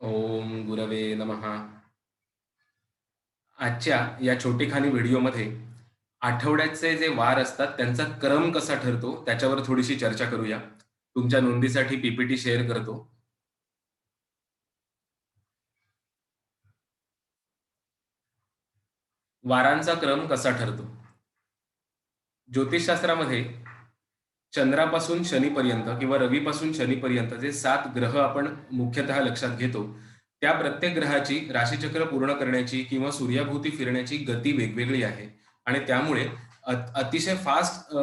ओम गुरवे नमः. आजच्या या छोटेखानी व्हिडिओमध्ये आठवड्याचे जे वार असतात त्यांचा क्रम कसा ठरतो त्याच्यावर थोडीशी चर्चा करूया. तुमच्या नोंदीसाठी पीपीटी शेअर करतो. वारांचा क्रम कसा ठरतो? ज्योतिषशास्त्रामध्ये चंद्रापासून शनीपर्यंत किंवा रवीपासून शनीपर्यंत जे सात ग्रह आपण मुख्यतः लक्षात घेतो त्या प्रत्येक ग्रहाची राशीचक्र पूर्ण करण्याची किंवा सूर्याभोवती फिरण्याची गती वेगवेगळी आहे. आणि त्यामुळे अतिशय फास्ट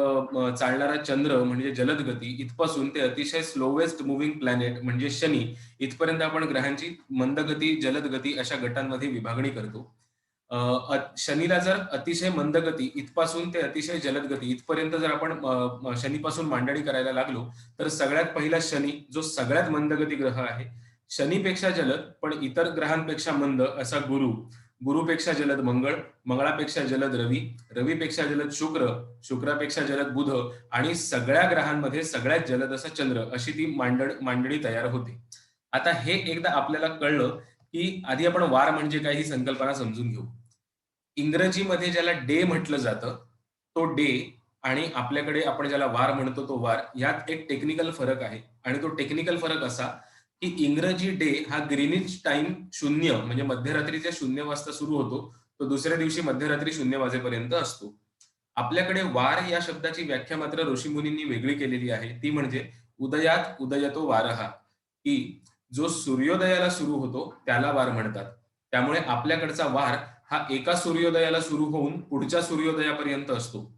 चालणारा चंद्र म्हणजे जलद गती इथपासून ते अतिशय स्लोवेस्ट मुव्हिंग प्लॅनेट म्हणजे शनी इथपर्यंत आपण ग्रहांची मंदगती जलद गती अशा गटांमध्ये विभागणी करतो. शनीला जर अतिशय मंद गती इथपासून ते अतिशय जलद गती इथपर्यंत जर आपण शनीपासून मांडणी करायला लागलो तर सगळ्यात पहिला शनी जो सगळ्यात मंदगती ग्रह आहे. शनीपेक्षा जलद पण इतर ग्रहांपेक्षा मंद असा गुरु. गुरुपेक्षा जलद मंगळ मंगळापेक्षा जलद रवी रवीपेक्षा जलद शुक्र शुक्रापेक्षा जलद बुध आणि सगळ्या ग्रहांमध्ये सगळ्यात जलद असा चंद्र अशी ती मांडण मांडणी तयार होते. आता हे एकदा आपल्याला कळलं की आधी आपण वार म्हणजे काय ही संकल्पना समजून घेऊ. इंग्रजीमध्ये ज्याला डे म्हटलं जातं तो डे आणि आपल्याकडे आपण ज्याला वार म्हणतो तो वार यात एक टेक्निकल फरक आहे आणि तो टेक्निकल फरक असा की इंग्रजी डे हा ग्रीनिच टाइम शून्य म्हणजे मध्यरात्रीच्या शून्य वाजता सुरू होतो तो दुसऱ्या दिवशी मध्यरात्री शून्य वाजेपर्यंत असतो. आपल्याकडे वार या शब्दाची व्याख्या मात्र ऋषीमुनींनी वेगळी केलेली आहे. ती म्हणजे उदयात उदयतो वारहा की जो सूर्योदयाला सुरू होतो त्याला वार म्हणतात. त्यामुळे आपल्याकडचा वार हा एका सूर्योदयाला सुरू होऊन पुढच्या सूर्योदयापर्यंत असतो.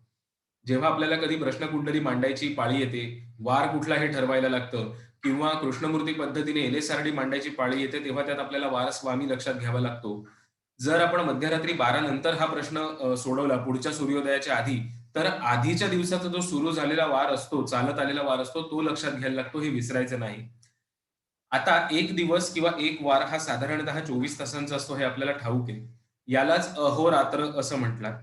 जेव्हा आपल्याला कधी प्रश्न कुंडली मांडायची पाळी येते वार कुठला हे ठरवायला लागतं किंवा कृष्णमूर्ती पद्धतीने एलेसारडी मांडायची पाळी येते तेव्हा त्यात आपल्याला वार स्वामी लक्षात घ्यावा लागतो. जर आपण मध्यरात्री बारा नंतर हा प्रश्न सोडवला पुढच्या सूर्योदयाच्या आधी तर आधीच्या दिवसाचा जो सुरू झालेला वार असतो चालत आलेला वार असतो तो लक्षात घ्यायला लागतो हे विसरायचं नाही. आता एक दिवस किंवा एक वार हा साधारणतः चोवीस तासांचा असतो हे आपल्याला ठाऊक आहे. यालाच अहोरात्र असं म्हटलं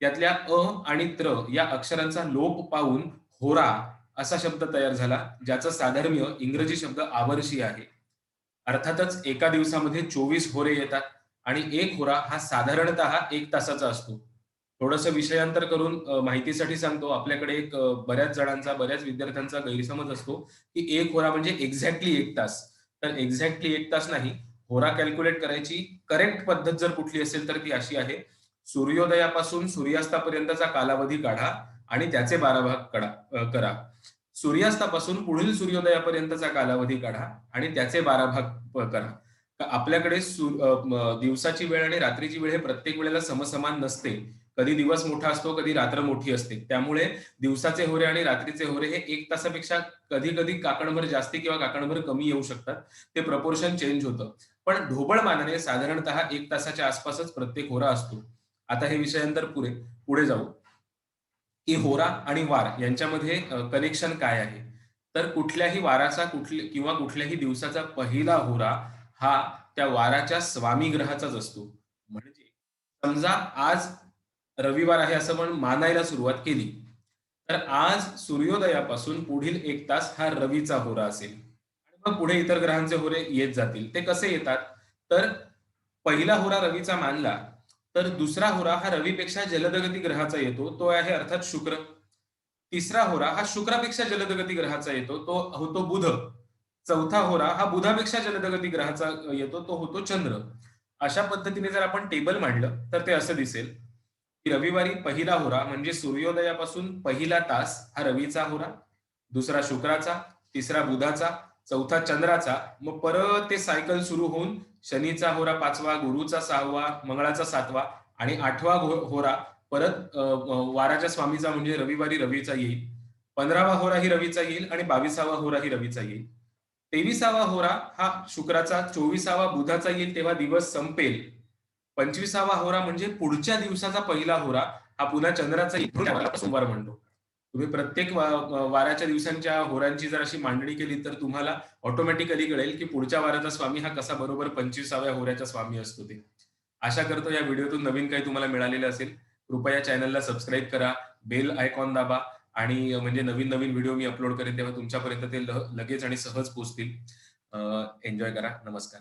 यातल्या अ आणि त्र या अक्षरांचा लोप पाहून होरा असा शब्द तयार झाला ज्याचं साधर्म्य इंग्रजी शब्द आवर्षी आहे. अर्थातच एका दिवसामध्ये चोवीस होरे येतात आणि एक होरा हा साधारणतः एक तासाचा असतो. थोडस विषयांतर करून माहितीसाठी सांगतो. आपल्याकडे एक बऱ्याच जणांचा बऱ्याच विद्यार्थ्यांचा गैरसमज असतो की एक होरा म्हणजे एक्झॅक्टली एक तास. तर एक्झॅक्टली एक तास नाही. होरा कॅल्क्युलेट करायची करेक्ट पद्धत जर कुठली असेल तर ती अशी आहे. सूर्योदयापासून सूर्यास्तापर्यंतचा कालावधी काढा आणि त्याचे बारा भाग करा. सूर्यास्तापासून पुढील सूर्योदयापर्यंतचा कालावधी काढा आणि त्याचे बारा भाग करा. आपल्याकडे दिवसाची वेळ आणि रात्रीची वेळ हे प्रत्येक वेळेला समसमान नसते. कधी दिवस मोठा असतो कधी रात्र मोठी असते. त्यामुळे दिवसाचे होरे आणि रात्रीचे होरे हे एक तासापेक्षा कधी कधी काकणभर जास्ती किंवा काकणभर कमी येऊ शकतात. ते प्रपोर्शन चेंज होतं. पण ढोबळ मानाने साधारणतः एक तासाच्या आसपासच प्रत्येक होरा असतो. आता हे विषयांतर पुरे पुढे जाऊ. की होरा आणि वार यांच्यामध्ये कनेक्शन काय आहे? तर कुठल्याही वाराचा कुठल्या किंवा कुठल्याही दिवसाचा पहिला होरा हा त्या वाराच्या स्वामी ग्रहाचाच असतो. म्हणजे समजा आज रविवार आहे असं पण मानायला सुरुवात केली. तर आज सूर्योदयापासून पुढील एक तास हा रवीचा होरा असेल. आणि मग पुढे इतर ग्रहांचे होरे येत जातील. ते कसे येतात? तर पहिला होरा रवीचा मानला तर दुसरा होरा हा रवीपेक्षा जलदगती ग्रहाचा येतो. तो आहे अर्थात शुक्र. तिसरा होरा हा शुक्रापेक्षा जलदगती ग्रहाचा येतो. तो होतो बुध. चौथा होरा हा बुधापेक्षा जलदगती ग्रहाचा येतो. तो होतो चंद्र. अशा पद्धतीने जर आपण टेबल मांडलं तर ते असं दिसेल. रविवारी पहिला होरा म्हणजे सूर्योदयापासून पहिला तास हा रवीचा होरा दुसरा शुक्राचा तिसरा बुधाचा चौथा चंद्राचा मग परत ते सायकल सुरू होऊन शनीचा होरा पाचवा गुरुचा सहावा मंगळाचा सातवा आणि आठवा होरा परत वाराच्या स्वामीचा म्हणजे रविवारी रवीचा येईल. पंधरावा होरा ही रवीचा येईल आणि बावीसावा होरा ही रवीचा येईल. तेविसावा होरा हा शुक्राचा चोवीसावा बुधाचा येईल तेव्हा दिवस संपेल. पंचवीसावा होरा म्हणजे पुढच्या दिवसाचा पहिला होरा हा पुन्हा चंद्राचा येईल सोमवार म्हणतो. तुम्ही प्रत्येक वाराच्या दिवसांच्या होरांची जर अशी मांडणी केली तर तुम्हाला ऑटोमॅटिकली कळेल की पुढच्या वाराचा स्वामी हा कसा बरोबर पंचवीसाव्या होऱ्याचा स्वामी असतो ते. आशा करतो या व्हिडिओतून नवीन काही तुम्हाला मिळालेलं असेल. कृपया चॅनलला सबस्क्राईब करा बेल आयकॉन दाबा आणि म्हणजे नवीन नवीन व्हिडिओ मी अपलोड करेन तेव्हा तुमच्यापर्यंत ते लगेच आणि सहज पोहोचतील एन्जॉय करा. नमस्कार.